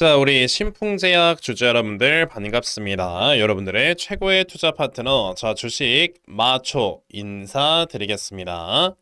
자, 우리 신풍제약 주주 여러분들 반갑습니다. 여러분들의 최고의 투자 파트너, 자, 주식 마초 인사드리겠습니다.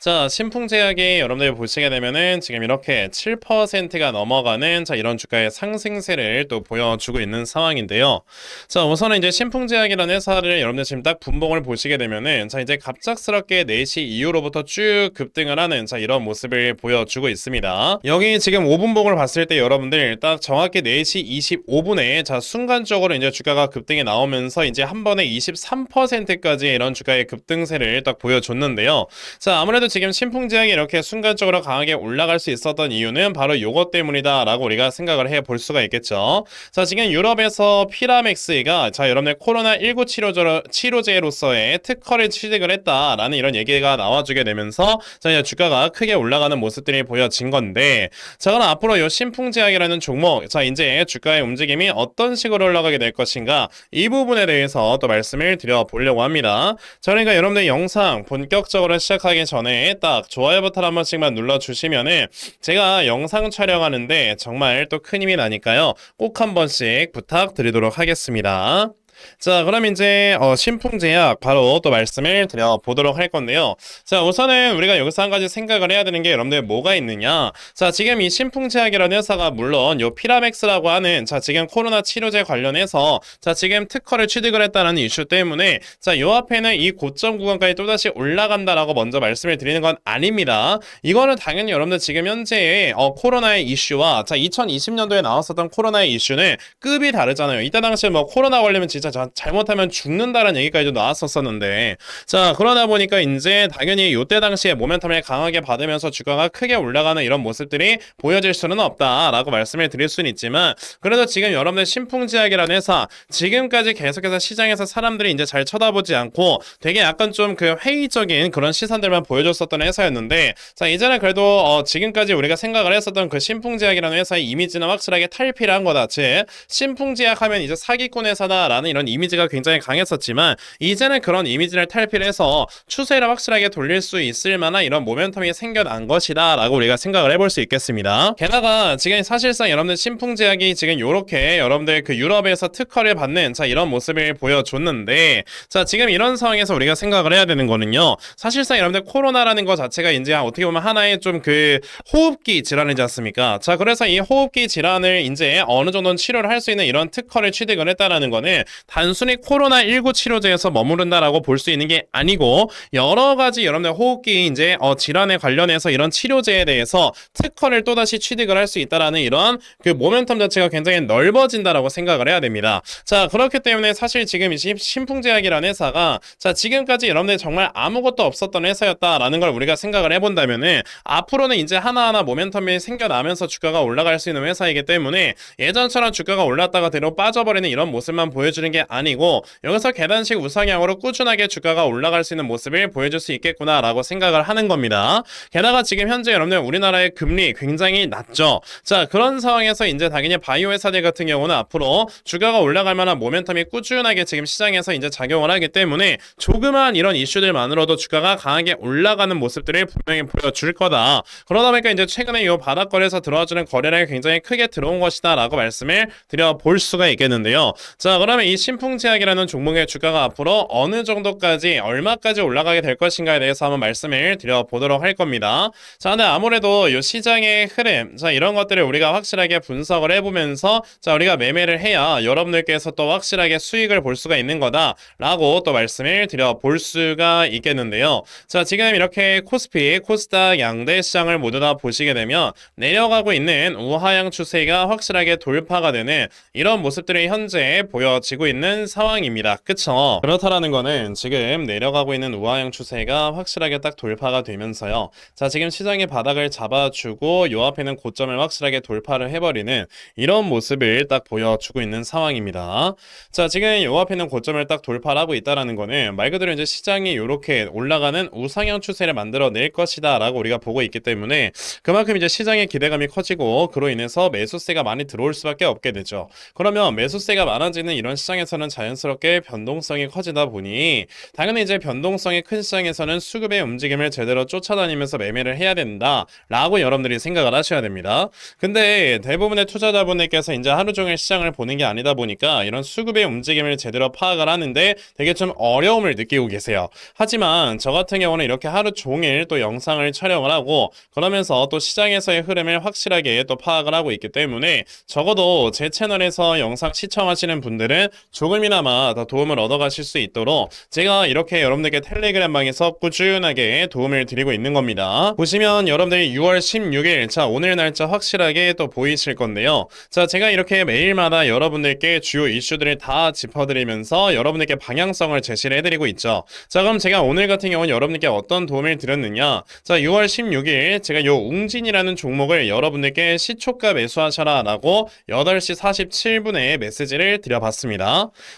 자, 신풍제약이 여러분들 보시게 되면은 지금 이렇게 7%가 넘어가는 자, 이런 주가의 상승세를 또 보여주고 있는 상황인데요. 자, 우선은 이제 신풍제약이라는 회사를 여러분들 지금 딱 분봉을 보시게 되면은 자, 이제 갑작스럽게 4시 이후로부터 쭉 급등을 하는 자, 이런 모습을 보여주고 있습니다. 여기 지금 5분봉을 봤을 때 여러분들 딱 정확히 4시 25분에 자, 순간적으로 이제 주가가 급등이 나오면서 이제 한 번에 23%까지 이런 주가의 급등세를 딱 보여줬는데요. 자, 아무래도 지금 신풍제약이 이렇게 순간적으로 강하게 올라갈 수 있었던 이유는 바로 요것 때문이다 라고 우리가 생각을 해 볼 수가 있겠죠. 자, 지금 유럽에서 피라맥스가 자, 여러분들 코로나19 치료제, 치료제로서의 특허를 취득을 했다라는 이런 얘기가 나와주게 되면서 자, 이제 주가가 크게 올라가는 모습들이 보여진 건데 자, 그럼 앞으로 요 신풍제약이라는 종목 자, 이제 주가의 움직임이 어떤 식으로 올라가게 될 것인가 이 부분에 대해서 또 말씀을 드려 보려고 합니다. 자, 그러니까 여러분들 영상 본격적으로 시작하기 전에 딱 좋아요 버튼 한 번씩만 눌러주시면은 제가 영상 촬영하는데 정말 또 큰 힘이 나니까요. 꼭 한 번씩 부탁드리도록 하겠습니다. 자, 그럼 이제 어, 신풍제약 바로 또 말씀을 드려 보도록 할 건데요. 자, 우선은 우리가 여기서 한 가지 생각을 해야 되는 게 여러분들 뭐가 있느냐? 자, 지금 이 신풍제약이라는 회사가 물론 요 피라맥스라고 하는 자, 지금 코로나 치료제 관련해서 자, 지금 특허를 취득을 했다는 이슈 때문에 자, 요 앞에는 이 고점 구간까지 또다시 올라간다라고 먼저 말씀을 드리는 건 아닙니다. 이거는 당연히 여러분들 지금 현재의 어, 코로나의 이슈와 자, 2020년도에 나왔었던 코로나의 이슈는 급이 다르잖아요. 이때 당시에 뭐 코로나 걸리면 진짜 자- 잘못하면 죽는다는 얘기까지도 나왔었었는데. 자 그러다 보니까 이제 당연히 요때 당시에 모멘텀을 강하게 받으면서 주가가 크게 올라가는 이런 모습들이 보여질 수는 없다라고 말씀을 드릴 수는 있지만 그래도 지금 여러분들 신풍제약이라는 회사 지금까지 계속해서 시장에서 사람들이 이제 잘 쳐다보지 않고 되게 약간 좀 그 회의적인 그런 시선들만 보여줬었던 회사였는데 자 이제는 그래도 어, 지금까지 우리가 생각을 했었던 그 신풍제약이라는 회사의 이미지는 확실하게 탈피를 한 거다. 즉 신풍제약 하면 이제 사기꾼 회사다라는 이런 이미지가 굉장히 강했었지만 이제는 그런 이미지를 탈피를 해서 추세를 확실하게 돌릴 수 있을 만한 이런 모멘텀이 생겨난 것이다 라고 우리가 생각을 해볼 수 있겠습니다. 게다가 지금 사실상 여러분들 신풍 제약이 지금 요렇게 여러분들 그 유럽에서 특허를 받는 자 이런 모습을 보여줬는데 자 지금 이런 상황에서 우리가 생각을 해야 되는 거는요. 사실상 여러분들 코로나라는 것 자체가 이제 어떻게 보면 하나의 좀 그 호흡기 질환이지 않습니까? 자 그래서 이 호흡기 질환을 이제 어느 정도는 치료를 할 수 있는 이런 특허를 취득을 했다라는 거는 단순히 코로나19 치료제에서 머무른다라고 볼 수 있는 게 아니고 여러 가지 여러분들 호흡기 이제 어, 질환에 관련해서 이런 치료제에 대해서 특허를 또다시 취득을 할 수 있다라는 이런 그 모멘텀 자체가 굉장히 넓어진다라고 생각을 해야 됩니다. 자 그렇기 때문에 사실 지금 이 신- 신풍제약이라는 회사가 자 지금까지 여러분들 정말 아무것도 없었던 회사였다라는 걸 우리가 생각을 해 본다면은 앞으로는 이제 하나하나 모멘텀이 생겨나면서 주가가 올라갈 수 있는 회사이기 때문에 예전처럼 주가가 올랐다가 뒤로 빠져버리는 이런 모습만 보여주는 게 아니고 여기서 계단식 우상향으로 꾸준하게 주가가 올라갈 수 있는 모습을 보여줄 수 있겠구나라고 생각을 하는 겁니다. 게다가 지금 현재 여러분들 우리나라의 금리 굉장히 낮죠. 자 그런 상황에서 이제 당연히 바이오 회사들 같은 경우는 앞으로 주가가 올라갈 만한 모멘텀이 꾸준하게 지금 시장에서 이제 작용을 하기 때문에 조그만 이런 이슈들만으로도 주가가 강하게 올라가는 모습들을 분명히 보여줄 거다. 그러다 보니까 이제 최근에 이 바닥거리에서 들어와주는 거래량이 굉장히 크게 들어온 것이다라고 말씀을 드려 볼 수가 있겠는데요. 자 그러면 이 신풍제약이라는 종목의 주가가 앞으로 어느 정도까지 얼마까지 올라가게 될 것인가에 대해서 한번 말씀을 드려 보도록 할 겁니다. 자 근데 아무래도 이 시장의 흐름 자 이런 것들을 우리가 확실하게 분석을 해보면서 자 우리가 매매를 해야 여러분들께서 또 확실하게 수익을 볼 수가 있는 거다라고 또 말씀을 드려 볼 수가 있겠는데요. 자 지금 이렇게 코스피, 코스닥 양대 시장을 모두 다 보시게 되면 내려가고 있는 우하향 추세가 확실하게 돌파가 되는 이런 모습들이 현재 보여지고 있는 상황입니다. 그쵸? 그렇다라는 거는 지금 내려가고 있는 우하향 추세가 확실하게 딱 돌파가 되면서요. 자 지금 시장의 바닥을 잡아주고 요 앞에는 고점을 확실하게 돌파를 해버리는 이런 모습을 딱 보여주고 있는 상황입니다. 자 지금 요 앞에는 고점을 딱 돌파를 하고 있다라는 거는 말 그대로 이제 시장이 이렇게 올라가는 우상향 추세를 만들어낼 것이다라고 우리가 보고 있기 때문에 그만큼 이제 시장의 기대감이 커지고 그로 인해서 매수세가 많이 들어올 수밖에 없게 되죠. 그러면 매수세가 많아지는 이런 시장의 시장에서는 자연스럽게 변동성이 커지다 보니 당연히 이제 변동성이 큰 시장에서는 수급의 움직임을 제대로 쫓아다니면서 매매를 해야 된다라고 여러분들이 생각을 하셔야 됩니다. 근데 대부분의 투자자분들께서 이제 하루 종일 시장을 보는 게 아니다 보니까 이런 수급의 움직임을 제대로 파악을 하는데 되게 좀 어려움을 느끼고 계세요. 하지만 저 같은 경우는 이렇게 하루 종일 또 영상을 촬영을 하고 그러면서 또 시장에서의 흐름을 확실하게 또 파악을 하고 있기 때문에 적어도 제 채널에서 영상 시청하시는 분들은 조금이나마 더 도움을 얻어가실 수 있도록 제가 이렇게 여러분들께 텔레그램 방에서 꾸준하게 도움을 드리고 있는 겁니다. 보시면 여러분들이 6월 16일 자 오늘 날짜 확실하게 또 보이실 건데요. 자 제가 이렇게 매일마다 여러분들께 주요 이슈들을 다 짚어드리면서 여러분들께 방향성을 제시를 해드리고 있죠. 자 그럼 제가 오늘 같은 경우는 여러분들께 어떤 도움을 드렸느냐 자 6월 16일 제가 요 웅진이라는 종목을 여러분들께 시초가 매수하셔라 라고 8시 47분에 메시지를 드려봤습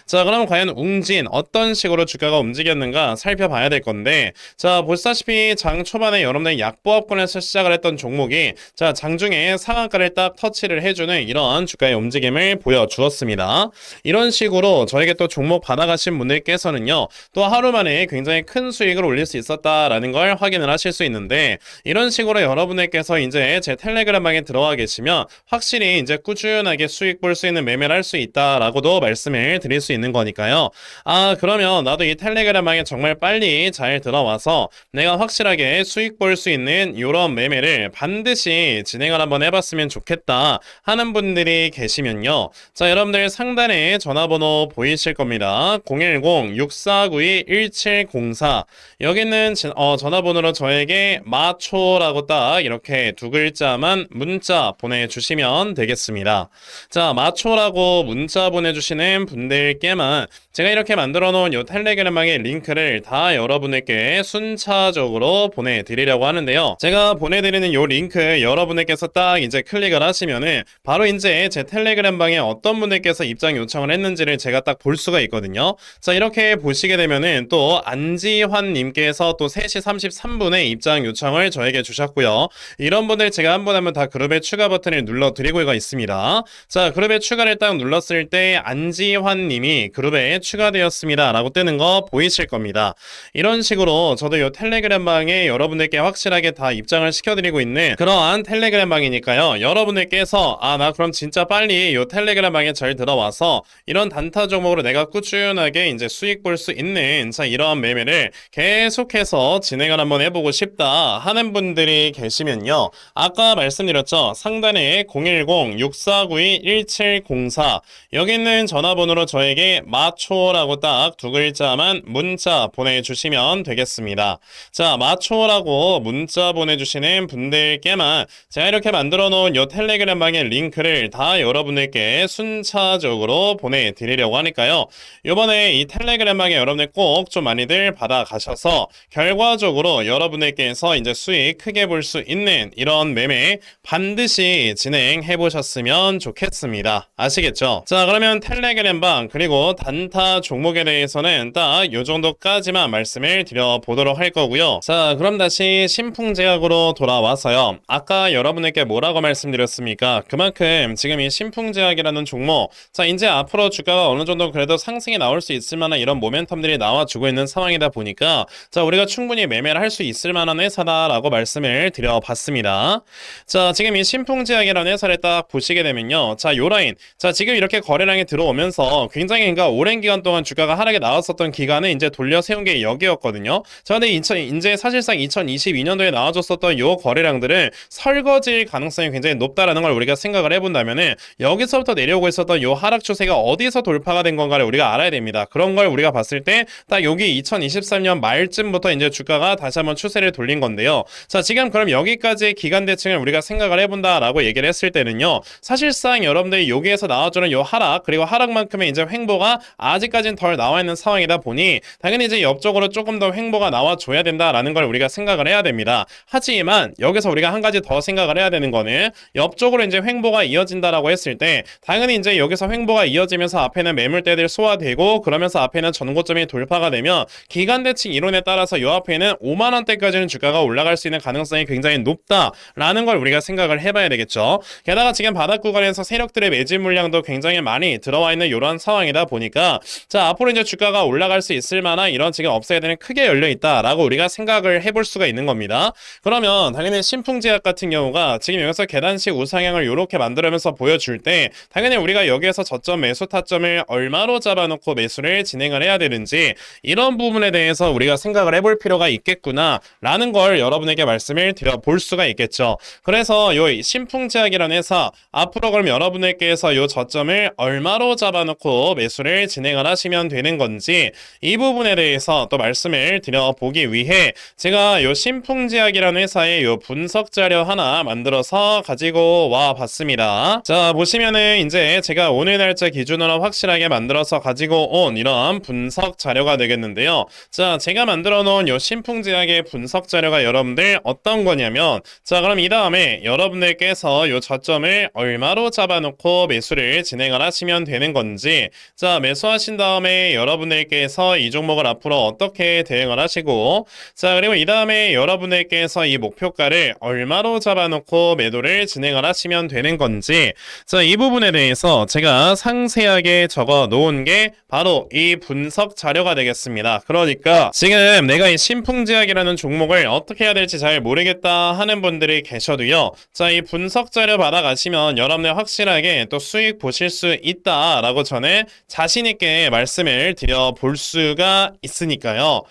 자 그럼 과연 웅진 어떤 식으로 주가가 움직였는가 살펴봐야 될 건데 자 보시다시피 장 초반에 여러분들 약보합권에서 시작을 했던 종목이 자 장중에 상한가를 딱 터치를 해주는 이런 주가의 움직임을 보여주었습니다. 이런 식으로 저에게 또 종목 받아가신 분들께서는요 또 하루 만에 굉장히 큰 수익을 올릴 수 있었다라는 걸 확인을 하실 수 있는데 이런 식으로 여러분들께서 이제 제 텔레그램 방에 들어와 계시면 확실히 이제 꾸준하게 수익 볼 수 있는 매매를 할 수 있다라고도 말씀을 드릴 수 있는 거니까요. 아 그러면 나도 이 텔레그램 방에 정말 빨리 잘 들어와서 내가 확실하게 수익 볼 수 있는 이런 매매를 반드시 진행을 한번 해봤으면 좋겠다 하는 분들이 계시면요. 자 여러분들 상단에 전화번호 보이실 겁니다. 010-6492-1704 여기는 진- 어, 전화번호로 저에게 마초라고 딱 이렇게 두 글자만 문자 보내주시면 되겠습니다. 자, 마초라고 문자 보내주시는 분 들께만 제가 이렇게 만들어 놓은 요 텔레그램방의 링크를 다 여러분에게 순차적으로 보내드리려고 하는데요. 제가 보내드리는 요 링크 여러분들께서 딱 이제 클릭을 하시면은 바로 이제 제 텔레그램 방에 어떤 분들께서 입장 요청을 했는지를 제가 딱 볼 수가 있거든요. 자, 이렇게 보시게 되면은 또 안지환 님께서 또 3시 33분에 입장 요청을 저에게 주셨고요. 이런 분들 제가 한분한분다 그룹에 추가 버튼을 눌러 드리고 있습니다. 자, 그룹에 추가를 딱 눌렀을 때 안지환 님이 그룹에 추가되었습니다. 라고 뜨는 거 보이실 겁니다. 이런 식으로 저도 이 텔레그램 방에 여러분들께 확실하게 다 입장을 시켜드리고 있는 그러한 텔레그램 방이니까요. 여러분들께서 아, 나 그럼 진짜 빨리 이 텔레그램 방에 잘 들어와서 이런 단타 종목으로 내가 꾸준하게 이제 수익 볼 수 있는 자, 이러한 매매를 계속해서 진행을 한번 해보고 싶다 하는 분들이 계시면요. 아까 말씀드렸죠. 상단에 010-6492-1704 여기 있는 전화번호로 저에게 마초라고 딱 두 글자만 문자 보내주시면 되겠습니다. 자, 마초라고 문자 보내주시는 분들께만 제가 이렇게 만들어 놓은 요 텔레그램 방의 링크를 다 여러분들께 순차적으로 보내드리려고 하니까요. 요번에 이 텔레그램 방에 여러분들 꼭 좀 많이들 받아가셔서 결과적으로 여러분들께서 이제 수익 크게 볼 수 있는 이런 매매 반드시 진행해 보셨으면 좋겠습니다. 아시겠죠? 자, 그러면 텔레그램 방 그리고 단타 종목에 대해서는 딱 요 정도까지만 말씀을 드려 보도록 할 거고요. 자, 그럼 다시 신풍제약으로 돌아와서요. 아까 여러분에게 뭐라고 말씀드렸습니까? 그만큼 지금 이 신풍제약이라는 종목, 자, 이제 앞으로 주가가 어느 정도 그래도 상승이 나올 수 있을 만한 이런 모멘텀들이 나와주고 있는 상황이다 보니까, 자, 우리가 충분히 매매를 할 수 있을 만한 회사다라고 말씀을 드려봤습니다. 자, 지금 이 신풍제약이라는 회사를 딱 보시게 되면요. 자, 요 라인. 자, 지금 이렇게 거래량이 들어오면서 굉장히 그러니까 오랜 기간 동안 주가가 하락에 나왔었던 기간을 이제 돌려 세운 게 여기였거든요. 자, 근데 2000, 이제 사실상 2022년도에 나와줬었던 요 거래량들은 설거지일 가능성이 굉장히 높다라는 걸 우리가 생각을 해본다면은 여기서부터 내려오고 있었던 요 하락 추세가 어디서 돌파가 된 건가를 우리가 알아야 됩니다. 그런 걸 우리가 봤을 때 딱 여기 2023년 말쯤부터 이제 주가가 다시 한번 추세를 돌린 건데요. 자, 지금 그럼 여기까지의 기간 대칭을 우리가 생각을 해본다라고 얘기를 했을 때는요. 사실상 여러분들이 여기에서 나와주는 요 하락 그리고 하락만큼의 이제 횡보가 아직까지는 덜 나와 있는 상황이다 보니 당연히 이제 옆쪽으로 조금 더 횡보가 나와줘야 된다라는 걸 우리가 생각을 해야 됩니다. 하지만 여기서 우리가 한 가지 더 생각을 해야 되는 거는 옆쪽으로 이제 횡보가 이어진다라고 했을 때 당연히 이제 여기서 횡보가 이어지면서 앞에는 매물대들 소화되고 그러면서 앞에는 전고점이 돌파가 되면 기간 대칭 이론에 따라서 요 앞에는 5만 원대까지는 주가가 올라갈 수 있는 가능성이 굉장히 높다라는 걸 우리가 생각을 해봐야 되겠죠. 게다가 지금 바닥 구간에서 세력들의 매집 물량도 굉장히 많이 들어와 있는 이러한 이런 상황이다 보니까 자 앞으로 이제 주가가 올라갈 수 있을 만한 이런 지금 업사이드는 크게 열려 있다라고 우리가 생각을 해볼 수가 있는 겁니다. 그러면 당연히 신풍제약 같은 경우가 지금 여기서 계단식 우상향을 이렇게 만들면서 보여줄 때 당연히 우리가 여기에서 저점 매수 타점을 얼마로 잡아놓고 매수를 진행을 해야 되는지 이런 부분에 대해서 우리가 생각을 해볼 필요가 있겠구나라는 걸 여러분에게 말씀을 드려 볼 수가 있겠죠. 그래서 요 신풍제약이라는 회사 앞으로 그럼 여러분들께서 요 저점을 얼마로 잡아놓고 매수를 진행을 하시면 되는 건지 이 부분에 대해서 또 말씀을 드려보기 위해 제가 요 신풍제약이라는 회사의 요 분석 자료 하나 만들어서 가지고 와 봤습니다. 자 보시면은 이제 제가 오늘 날짜 기준으로 확실하게 만들어서 가지고 온 이런 분석 자료가 되겠는데요. 자 제가 만들어 놓은 요 신풍제약의 분석 자료가 여러분들 어떤 거냐면 자 그럼 이 다음에 여러분들께서 요 저점을 얼마로 잡아놓고 매수를 진행을 하시면 되는 건지 자 매수하신 다음에 여러분들께서 이 종목을 앞으로 어떻게 대응을 하시고 자 그리고 이 다음에 여러분들께서 이 목표가를 얼마로 잡아놓고 매도를 진행을 하시면 되는 건지 자 이 부분에 대해서 제가 상세하게 적어 놓은 게 바로 이 분석 자료가 되겠습니다. 그러니까 지금 내가 이 신풍제약이라는 종목을 어떻게 해야 될지 잘 모르겠다 하는 분들이 계셔도요 자 이 분석 자료 받아가시면 여러분들 확실하게 또 수익 보실 수 있다라고 저는 자신 있게 말씀을 드려 볼 수가 있으니까요.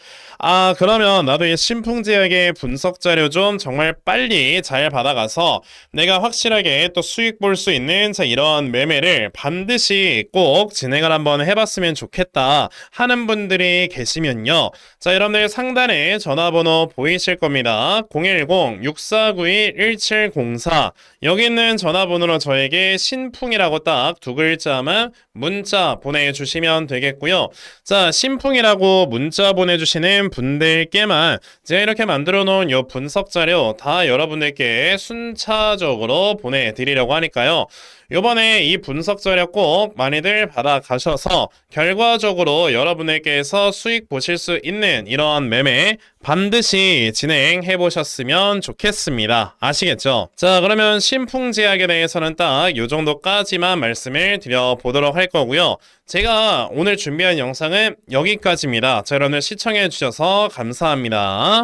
아, 그러면 나도 이 신풍제약의 분석 자료 좀 정말 빨리 잘 받아가서 내가 확실하게 또 수익 볼 수 있는 자, 이런 매매를 반드시 꼭 진행을 한번 해봤으면 좋겠다 하는 분들이 계시면요. 자, 여러분들 상단에 전화번호 보이실 겁니다. 010-6491-1704 여기 있는 전화번호로 저에게 신풍이라고 딱 두 글자만 문자 보내주시면 되겠고요. 자, 신풍이라고 문자 보내주시는 분들께만 제가 이렇게 만들어 놓은 요 분석 자료 다 여러분들께 순차적으로 보내드리려고 하니까요. 요번에 이 분석 자료 꼭 많이들 받아가셔서 결과적으로 여러분들께서 수익 보실 수 있는 이러한 매매 반드시 진행해 보셨으면 좋겠습니다. 아시겠죠? 자, 그러면 신풍제약에 대해서는 딱요 정도까지만 말씀을 드려 보도록 할 거고요. 제가 오늘 준비한 영상은 여기까지입니다. 자, 여러분들 시청해 주셔서 감사합니다.